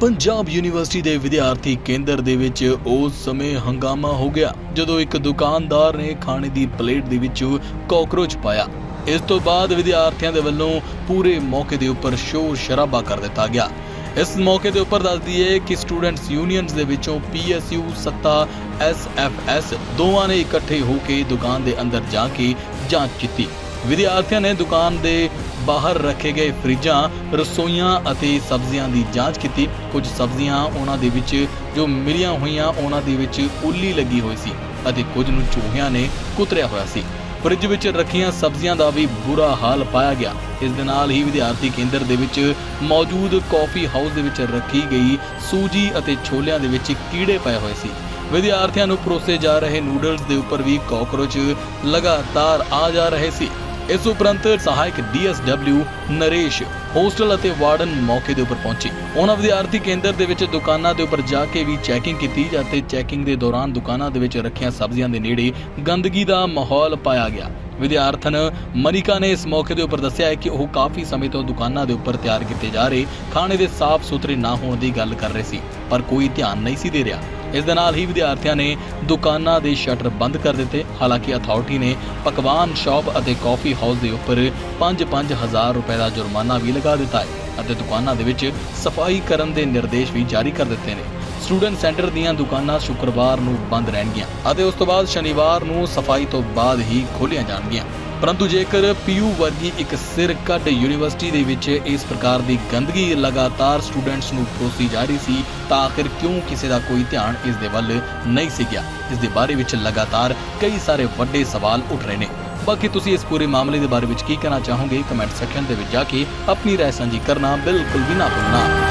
Punjab university ਦੇ ਵਿਦਿਆਰਥੀ ਕੇਂਦਰ ਦੇ ਵਿੱਚ ਉਸ ਸਮੇਂ ਹੰਗਾਮਾ ਹੋ ਗਿਆ, ਜਦੋਂ ਇੱਕ ਦੁਕਾਨਦਾਰ ਨੇ ਖਾਣੇ ਦੀ ਪਲੇਟ ਦੇ ਵਿੱਚ ਕਾਕਰੋਚ ਪਾਇਆ। ਇਸ ਤੋਂ ਬਾਅਦ ਵਿਦਿਆਰਥੀਆਂ ਦੇ ਵੱਲੋਂ ਪੂਰੇ ਮੌਕੇ ਦੇ ਉੱਪਰ ਸ਼ੋਰ ਸ਼ਰਾਬਾ ਕਰ ਦਿੱਤਾ ਗਿਆ। ਇਸ ਮੌਕੇ ਦੇ ਉੱਪਰ ਦੱਸ ਦਈਏ ਕਿ ਸਟੂਡੈਂਟਸ ਯੂਨੀਅਨਸ ਦੇ ਵਿੱਚੋਂ ਪੀਐਸਯੂ ਸੱਤਾ ਐਸਐਫਐਸ ਦੋਵਾਂ ਨੇ ਇਕੱਠੇ ਹੋ ਕੇ ਦੁਕਾਨ ਦੇ ਅੰਦਰ ਜਾ ਕੇ ਜਾਂਚ ਕੀਤੀ। ਵਿਦਿਆਰਥੀਆਂ ਨੇ ਦੁਕਾਨ ਦੇ ਬਾਹਰ ਰੱਖੇ ਗਏ ਫਰਿੱਜਾਂ, ਰਸੋਈਆਂ ਅਤੇ ਸਬਜ਼ੀਆਂ ਦੀ ਜਾਂਚ ਕੀਤੀ। ਕੁਝ ਸਬਜ਼ੀਆਂ ਉਹਨਾਂ ਦੇ ਵਿੱਚ ਜੋ ਮਿਲੀਆਂ ਹੋਈਆਂ, ਉਹਨਾਂ ਦੇ ਵਿੱਚ ਉੱਲੀ ਲੱਗੀ ਹੋਈ ਸੀ ਅਤੇ ਕੁਝ ਨੂੰ ਚੂਹਿਆਂ ਨੇ ਕੁਤਰਿਆ ਹੋਇਆ ਸੀ। ਫਰਿੱਜ ਵਿੱਚ ਰੱਖੀਆਂ ਸਬਜ਼ੀਆਂ ਦਾ ਵੀ ਬੁਰਾ ਹਾਲ ਪਾਇਆ ਗਿਆ। ਇਸ ਦੇ ਨਾਲ ਹੀ ਵਿਦਿਆਰਥੀ ਕੇਂਦਰ ਦੇ ਵਿੱਚ ਮੌਜੂਦ ਕਾਫੀ ਹਾਊਸ ਦੇ ਵਿੱਚ ਰੱਖੀ ਗਈ ਸੂਜੀ ਅਤੇ ਛੋਲਿਆਂ ਦੇ ਵਿੱਚ ਕੀੜੇ ਪਏ ਹੋਏ ਸੀ। ਵਿਦਿਆਰਥੀਆਂ ਨੂੰ ਪਰੋਸੇ ਜਾ ਰਹੇ ਨੂਡਲਸ ਦੇ ਉੱਪਰ ਵੀ ਕਾਕਰੋਚ ਲਗਾਤਾਰ ਆ ਜਾ ਰਹੇ ਸੀ। ਇਸ ਉਪਰੰਤ ਸਹਾਇਕ ਡੀਐਸਡਬਲਿਊ ਨਰੇਸ਼, ਹੋਸਟਲ ਅਤੇ ਵਾਰਡਨ ਮੌਕੇ ਦੇ ਉੱਪਰ ਪਹੁੰਚੇ। ਉਹਨਾਂ ਵਿਦਿਆਰਥੀ ਕੇਂਦਰ ਦੇ ਵਿੱਚ ਦੁਕਾਨਾਂ ਦੇ ਉੱਪਰ ਜਾ ਕੇ ਵੀ ਚੈਕਿੰਗ ਕੀਤੀ ਅਤੇ ਚੈਕਿੰਗ ਦੇ ਦੌਰਾਨ ਦੁਕਾਨਾਂ ਦੇ ਵਿੱਚ ਰੱਖੀਆਂ ਸਬਜ਼ੀਆਂ ਦੇ ਨੇੜੇ ਗੰਦਗੀ ਦਾ ਮਾਹੌਲ ਪਾਇਆ ਗਿਆ। ਵਿਦਿਆਰਥਣ ਮਨਿਕਾ ਨੇ ਇਸ ਮੌਕੇ ਦੇ ਉੱਪਰ ਦੱਸਿਆ ਹੈ ਕਿ ਉਹ ਕਾਫੀ ਸਮੇਂ ਤੋਂ ਦੁਕਾਨਾਂ ਦੇ ਉੱਪਰ ਤਿਆਰ ਕੀਤੇ ਜਾ ਰਹੇ, ਖਾਣੇ ਦੇ ਸਾਫ਼ ਸੁਥਰੇ ਨਾ ਹੋਣ ਦੀ ਗੱਲ ਕਰ ਰਹੇ ਸੀ, ਪਰ ਕੋਈ ਧਿਆਨ ਨਹੀਂ ਸੀ ਦੇ ਰਿਹਾ। ਇਸ ਦੇ ਨਾਲ ਹੀ ਵਿਦਿਆਰਥੀਆਂ ਨੇ ਦੁਕਾਨਾਂ ਦੇ ਸ਼ਟਰ ਬੰਦ ਕਰ ਦਿੱਤੇ। ਹਾਲਾਂਕਿ ਅਥਾਰਟੀ ਨੇ ਪਕਵਾਨ, ਸ਼ਾਪ ਅਤੇ ਕਾਫੀ ਹਾਊਸ ਦੇ ਉੱਪਰ 5-5 ਹਜ਼ਾਰ ਰੁਪਏ ਦਾ ਜੁਰਮਾਨਾ ਵੀ ਲਗਾ ਦਿੱਤਾ ਹੈ ਅਤੇ ਦੁਕਾਨਾਂ ਦੇ ਵਿੱਚ ਸਫ਼ਾਈ ਕਰਨ ਦੇ ਨਿਰਦੇਸ਼ ਵੀ ਜਾਰੀ ਕਰ ਦਿੱਤੇ ਨੇ। ਸਟੂਡੈਂਟ ਸੈਂਟਰ ਦੀਆਂ ਦੁਕਾਨਾਂ ਸ਼ੁੱਕਰਵਾਰ ਨੂੰ ਬੰਦ ਰਹਿਣਗੀਆਂ ਅਤੇ ਉਸ ਤੋਂ ਬਾਅਦ ਸ਼ਨੀਵਾਰ ਨੂੰ ਸਫ਼ਾਈ ਤੋਂ ਬਾਅਦ ਹੀ ਖੋਲ੍ਹੀਆਂ ਜਾਣਗੀਆਂ। ਪਰੰਤੂ ਜੇਕਰ ਪੀਯੂ ਵਰਗੀ ਇੱਕ ਸਿਰ ਕੱਢ ਯੂਨੀਵਰਸਿਟੀ ਦੇ ਵਿੱਚ ਇਸ ਪ੍ਰਕਾਰ ਦੀ ਗੰਦਗੀ ਲਗਾਤਾਰ ਸਟੂਡੈਂਟਸ ਨੂੰ ਪਰੋਸੀ ਜਾ ਰਹੀ ਸੀ, ਤਾਂ ਆਖਿਰ ਕਿਉਂ ਕਿਸੇ ਦਾ ਕੋਈ ਧਿਆਨ ਇਸ ਦੇ ਵੱਲ ਨਹੀਂ ਸੀ ਗਿਆ? ਇਸ ਦੇ ਬਾਰੇ ਵਿੱਚ ਲਗਾਤਾਰ ਕਈ ਸਾਰੇ ਵੱਡੇ ਸਵਾਲ ਉੱਠ ਰਹੇ ਨੇ। ਬਾਕੀ ਤੁਸੀਂ ਇਸ ਪੂਰੇ ਮਾਮਲੇ ਦੇ ਬਾਰੇ ਵਿੱਚ ਕੀ ਕਹਿਣਾ ਚਾਹੋਗੇ? ਕਮੈਂਟ ਸੈਕਸ਼ਨ ਦੇ ਵਿੱਚ ਜਾ ਕੇ ਆਪਣੀ ਰਾਏ ਸਾਂਝੀ ਕਰਨਾ ਬਿਲਕੁਲ ਵੀ ਨਾ ਭੁੱਲਣਾ।